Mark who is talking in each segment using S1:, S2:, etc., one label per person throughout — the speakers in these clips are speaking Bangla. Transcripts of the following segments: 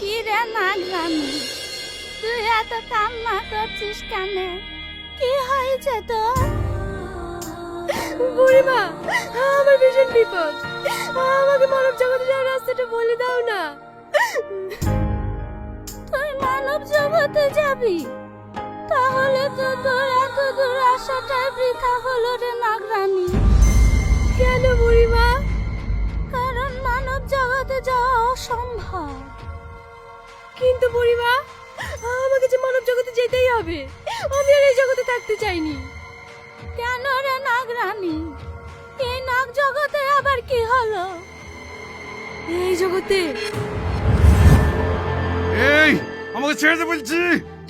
S1: কি
S2: রে নাগরানি তুই এত কান্না করছিস কেন? কি হয়েছে তোর?
S1: বুড়িমা আমার ভীষণ বিপদ। আমাকে মানব জগতে যাওয়ার রাস্তাটা বলে দাও না।
S2: তুই মানব জগতে যাবি? তাহলে তো তোর এত দূর আসাটাই বৃথা হলো রে নাগরানি অসম্ভব।
S1: কিন্তু বুড়িমা আমাকে যে মানব জগতে যেতেই হবে আমি আর এই জগতে থাকতে চাইনি।
S2: কেন রে নাগরানি? এই নাগ জগতে আবার কি হলো?
S1: এই জগতে
S3: এই আমাকে ছেড়ে দে বলছি।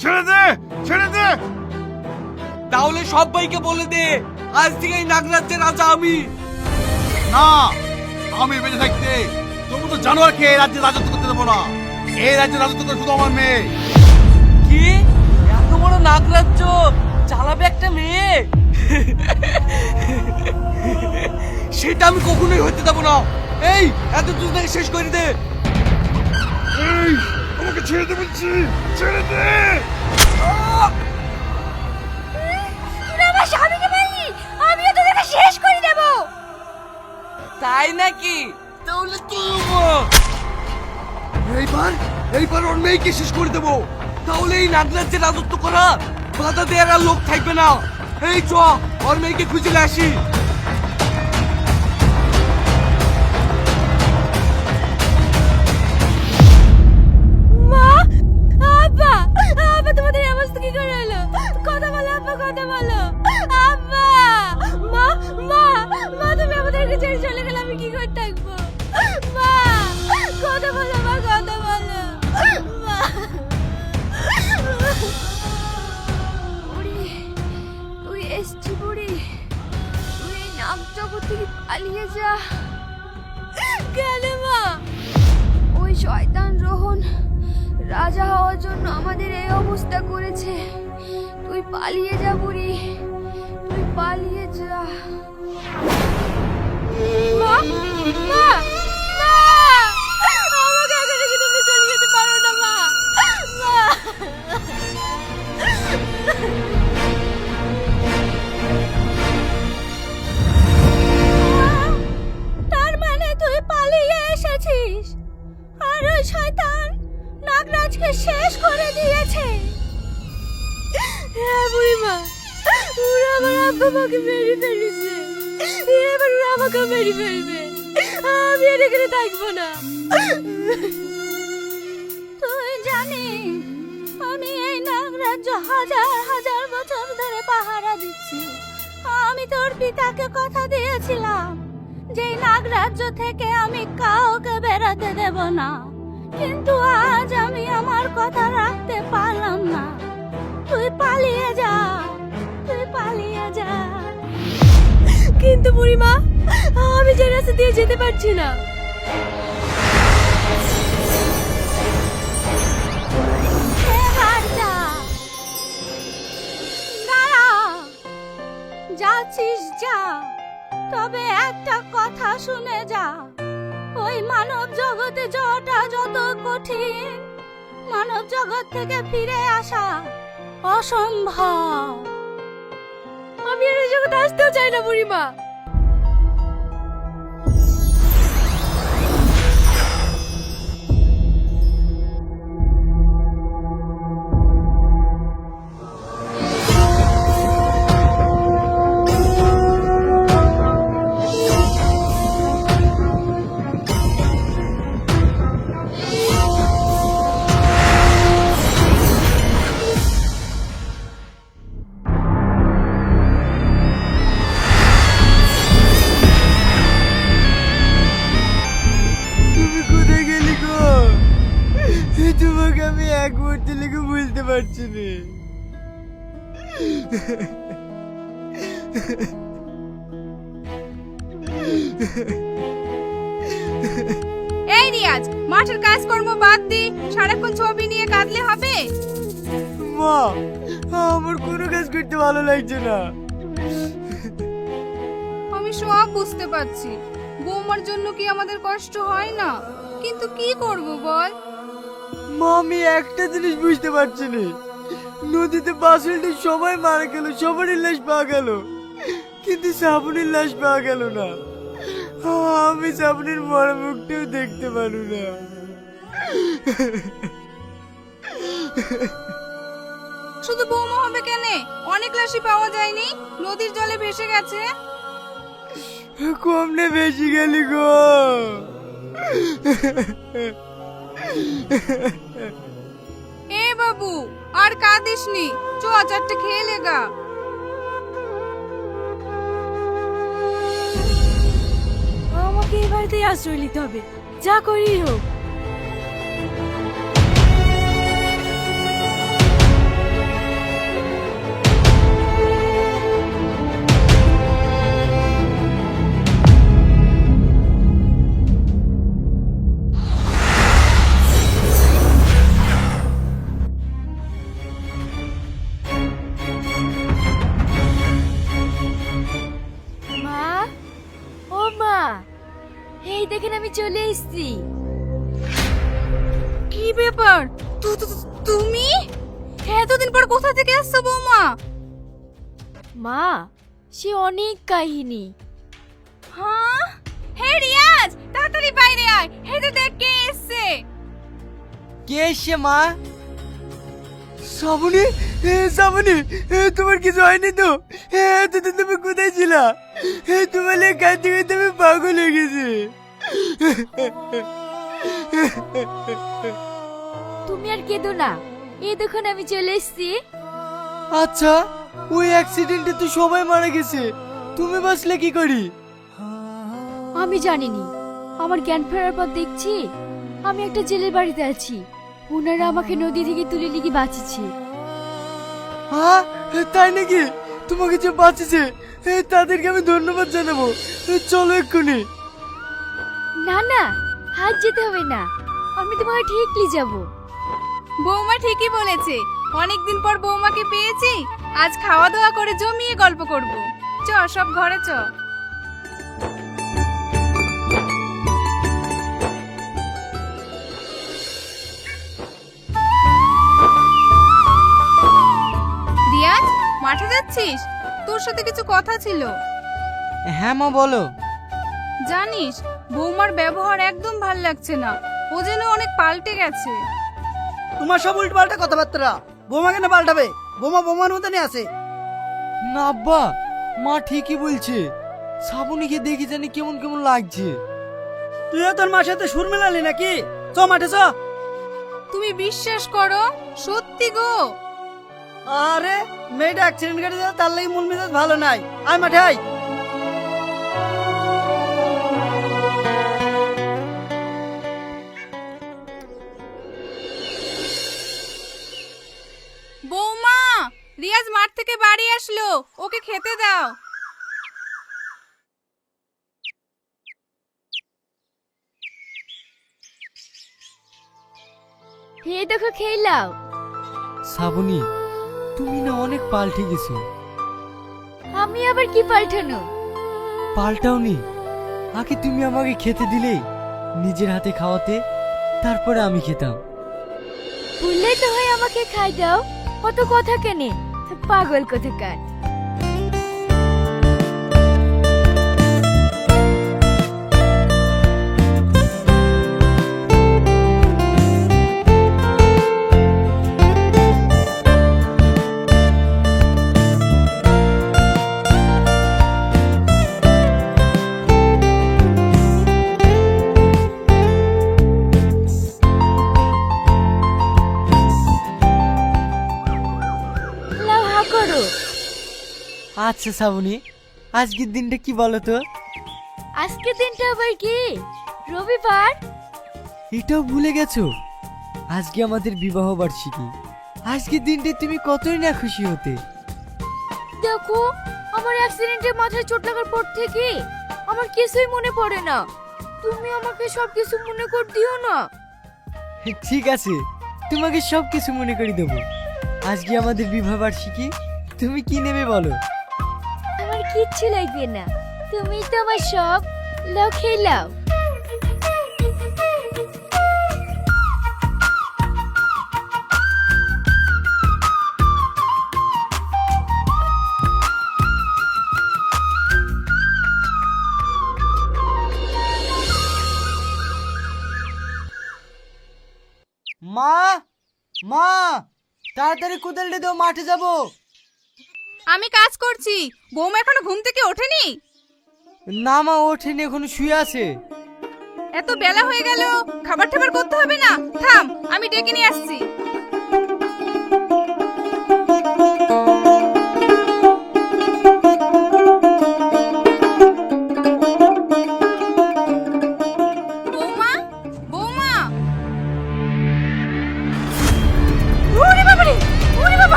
S3: ছেড়ে দে ছেড়ে দে।
S4: তাহলে সবাইকে বলে দে আজ থেকে এই নাগরাজ্যের রাজা আমি।
S3: না আমি বেঁচে থাকতে তবু তো জানোয়ারকে এই রাজ্যে রাজত্ব করতে দেবো না। এই রাজ্যে রাজত্ব করে শুধু আমার মেয়ে।
S4: কি? এত বড় নাগরাজ্য? চালাবে একটা মেয়ে? সেটা আমি কখনোই হতে দেবো না। এই এত দুজনকে শেষ করে দে।
S3: এই আমাকে ছেড়ে দে বলছি। ছেড়ে দে।
S2: তোরা আমার স্বামীকে মারলি? আমিও তোদেরকে শেষ করে দেব।
S4: তাই নাকি? তাহলে তো এইবার এইবার ওর মেয়েকে শেষ করে দেবো। তাহলে এই নাগরাজ্যে রাজত্ব করা বাধা দেওয়ার লোক থাকবে না। এই চ, ওর মেয়েকে খুঁজে আসি।
S2: পালিয়ে যা
S1: কেন মা।
S2: ওই শয়তান রোহন রাজা হওয়ার জন্য আমাদের এই অবস্থা করেছে। তুই পালিয়ে যা বুড়ি। তুই পালিয়ে যা।
S1: মা মা। আব্বা মাকে মেরে ফেলেছে। এবার ওরা আমাকেও মেরে ফেলবে। আমি আর এখানে থাকব না।
S2: তুই জানিস, আমি এই নাগরাজ্য হাজার হাজার বছর ধরে পাহারা দিচ্ছি। আমি তোর পিতাকে কথা দিয়েছিলাম যে নাগরাজ্য থেকে আমি কাউকে বেরোতে দেব না। কিন্তু আজ আমি আমার কথা রাখতে পারলাম না। তুই পালিয়ে যা, তুই পালিয়ে যা।
S1: কিন্তু বুড়িমা, আমি যে রাস্তা দিয়ে যেতে পারছি না।
S2: যাচ্ছিস যা, তবে একটা কথা শুনে যা। ওই মানব জগতে যাওয়াটা যত কঠিন, মানব জগৎ থেকে ফিরে আসা অসম্ভব।
S1: আমি আর এই জগতে আসতেও চাই না বুড়িমা।
S2: এই রিয়াজ মাঠের কাজকর্ম বাদ দি সারাক্ষণ ছবি নিয়ে কাঁদলে হবে?
S5: মা আমার কোনো কাজ করতে ভালো লাগছে না।
S2: আমি সব বুঝতে পারছি। বৌমার জন্য কি আমাদের কষ্ট হয় না? কিন্তু কি করব বল?
S5: মা আমি একটা জিনিস বুঝতে পারছি না। নদীতে বাসুলটি সবাই মারা গেল সবারই লাশ পাওয়া গেল। কিন্তু শ্রাবণীর লাশ পাওয়া গেল না। আমি শ্রাবণীর মরা মুখটাও দেখতে পারু না।
S2: শুধু বৌমা হবে কেন? অনেক লাশই পাওয়া যায়নি? নদীর জলে ভেসে গেছে।
S5: কম নে বেশি গেলি গো।
S2: এ বাবু আর কাঁদিসনি। চ চারটে খেয়ে লেগা
S1: আমাকে এই বাড়িতেই আশ্রয় নিতে হবে। যা করি হোক।
S2: তু- তুমি? এতদিন পর কোথা থেকে আসছো বৌমা?
S1: মা সে অনেক কাহিনী।
S2: হ্যাঁ? হে রিয়াজ তাড়াতাড়ি বাইরে আয়। হে তো দেখ কে এসছে।
S5: কে এসছে মা? শ্রাবণী এ শ্রাবণী এ, তোমার কিছু হয়নি তো? এ, এতদিন তুমি কোথায় ছিলা? এ, তোমার লেগে কাঁদতে কাঁদতে আমি পাগল হয়ে গেছি।
S1: তুমি আর কেঁদো না। এই দেখুন আমি চলে এসেছি।
S5: আচ্ছা ওই অ্যাক্সিডেন্টে তো সবাই মারা গেছে। তুমি বাঁচলে কি করি?
S1: আমি জানিনি। আমার জ্ঞান ফেরার পর দেখছি আমি একটা জেলের বাড়িতে আছি। ওনারা আমাকে নদী থেকে তুলে লিখে বাঁচিয়েছে।
S5: হ্যাঁ তাই নাকি? তোমাকে যে বাঁচিয়েছে তাদেরকে আমি ধন্যবাদ জানাব। চলো এক্ষুনি।
S1: না না হাত যেতে হবে না। আমি তোমাকে ঠিক নিয়ে যাব।
S2: বৌমা ঠিকই বলেছে। অনেকদিন পর বৌমাকে পেয়েছি আজ খাওয়া দাওয়া করে জমিয়ে গল্প করব। চ সব ঘরে চ। রিয়াজ মাঠে যাচ্ছিস? তোর সাথে কিছু কথা ছিল।
S5: হ্যাঁ মা বলো।
S2: জানিস বৌমার ব্যবহার একদম ভালো লাগছে না। ও যেন অনেক পাল্টে গেছে।
S6: তোমার সব উল্টো পাল্টা কথাবার্তা বোমা কেন পাল্টাবে? বোমা বোমার মতনই আছে।
S5: না আব্বা মা ঠিকই বলছে। শ্রাবণীকে দেখি জানি কেমন কেমন লাগছে।
S6: তুইও তোর মার সাথে সুর মেলালি নাকি? চ মাঠে চ।
S2: তুমি বিশ্বাস করো সত্যি গো।
S6: আরে মেয়েটা অ্যাক্সিডেন্ট করে দিল তার লাগি মূল মেজাজ ভালো নাই। আয় মাঠে আয়।
S2: থেকে বাড়ি আসলো। ওকে খেতে দাও।
S1: এই দেখো খেলাও।
S5: শ্রাবণী তুমি না অনেক পাল্টে গেছো।
S1: আমি আবার কি পাল্টানো?
S5: পাল্টাওনি। আগে তুমি আমাকে খেতে দিলে নিজের হাতে খাওয়াতে তারপরে আমি খেতাম।
S1: বললেই তো হয় আমাকে খাই দাও। কত কথা কেনে? পাগল কোথাকার?
S5: আচ্ছা শ্রাবণী আজকের দিনটা কি বলো তো
S1: আজকে দিনটা আবার কি? রবিবার?
S5: এটাও ভুলে গেছো? আজকে আমাদের বিবাহ বার্ষিকী। আজকের দিনটা তুমি কতই না খুশি হতে।
S1: দেখো আমার অ্যাক্সিডেন্টে মাথায় চোট লাগার পর থেকে আমার কিছুই মনে পড়ে না। তুমি আমাকে সব কিছু মনে কর দিও না।
S7: ঠিক আছে তোমাকে সব কিছু মনে করে দেবো। আজকে আমাদের বিবাহ বার্ষিকী তুমি কি নেবে বলো?
S1: কিচ্ছু লাগবে না। তুমি তো আমার সব লাও খেলাও
S7: মা মা, তাড়াতাড়ি কোদালটা দাও, মাঠে যাব।
S2: আমি কাজ করছি। বৌমা এখনও ঘুম থেকে ওঠেনি?
S7: না মা ওঠেনি এখন শুয়ে আছে।
S2: এত বেলা হয়ে গেল খাবার টাবার করতে হবে না। থাম আমি ডেকে নিয়ে আসছি।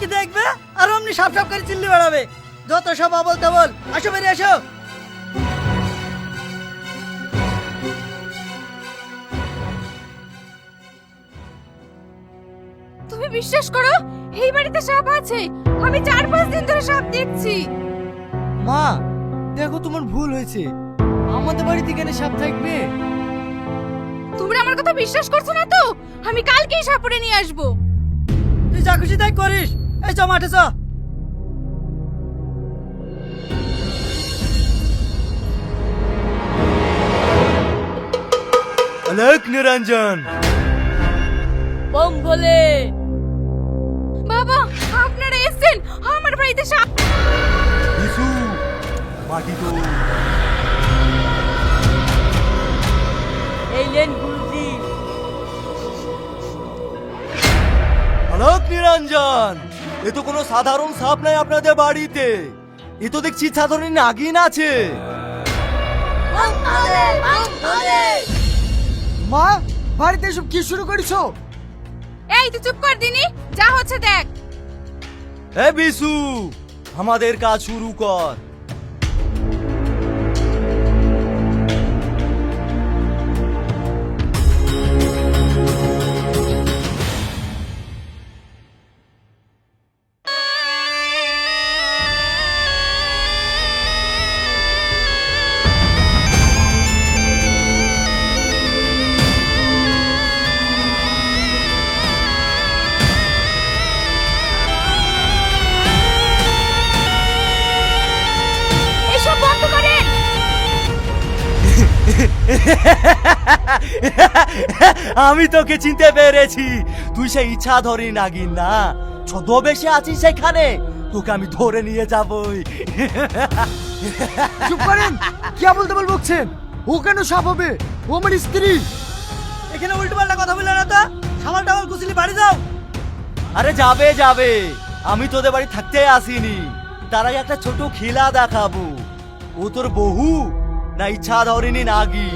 S6: কি দেখবে? আর অমনি সাপ সাপ করে চিল্লি বেড়াবে। যত সব আবল তাবল আসো বেরিয়ে আসো।
S2: তুমি বিশ্বাস করো এই বাড়িতে সাপ আছে? আমি চার পাঁচ দিন ধরে সাপ দেখছি।
S7: মা দেখো তোমার ভুল হয়েছে। আমাদের বাড়িতে কেন সাপ থাকবে?
S2: তোমরা আমার কথা বিশ্বাস করছ না তো? আমি কালকেই সাপুরে নিয়ে আসব।
S6: তুই যা খুশি তাই করিস। এই চ মাঠে চ
S7: অলোক নিরঞ্জন।
S1: বম বলে
S2: বাবা আপনারা এসেছেন? আমার বাড়িতে সাপ
S4: বিশু মাটি তো
S1: এই লেন গুলজি
S7: অলোক নিরঞ্জন। এ তো কোনো সাধারণ সাপ নাই আপনাদের বাড়িতে। এ তো দেখছি সাধারণ নাগিন আছে। মা বাড়িতে এসব কি শুরু করেছ?
S2: এই তুই চুপ কর দিনি। যা হচ্ছে দেখ।
S7: এ বিশু আমাদের কাজ শুরু কর। আমি তোকে চিনতে পেরেছি। তুই সেই ইচ্ছা ধরি নাগিন না। ছদ্মবেশে আছিস সেখানে তোকে আমি ধরে নিয়ে যাবই। চুপ করেন কি বলতে বল বকছেন? ও কেন সাপ হবে? ও আমার স্ত্রী।
S6: এখানে উল্টো পাল্টা কথা বললে না তো? সামাল টামাল কুচিলি বাড়ি যাও।
S7: আরে যাবে যাবে। আমি তোদের বাড়ি থাকতে আসিনি। তারাই একটা ছোট খেলা দেখাবো। ও তোর বহু না ইচ্ছা ধরেনি নাগি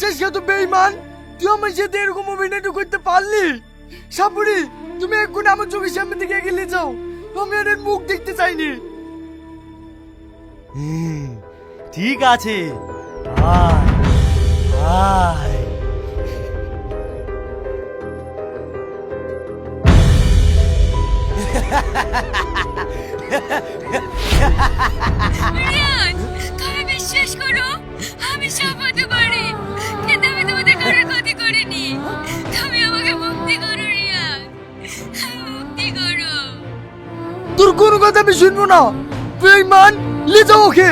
S8: বিশ্বাসঘাত বেইমান তুই আমার সাথে এরকম অভিনয়টা করতে পারলি? সাপুরি তুমি এখন আমার চোখের সামনে থেকে গেলে যাও। আমি আর এর মুখ দেখতে চাইনি। ঠিক আছে। আয় আয়।
S1: রিয়াজ তুমি বিশ্বাস করো আমি সব হতে পারি
S8: কোনো কথা আমি শুনব না। বেইমান লে যাও ওকে।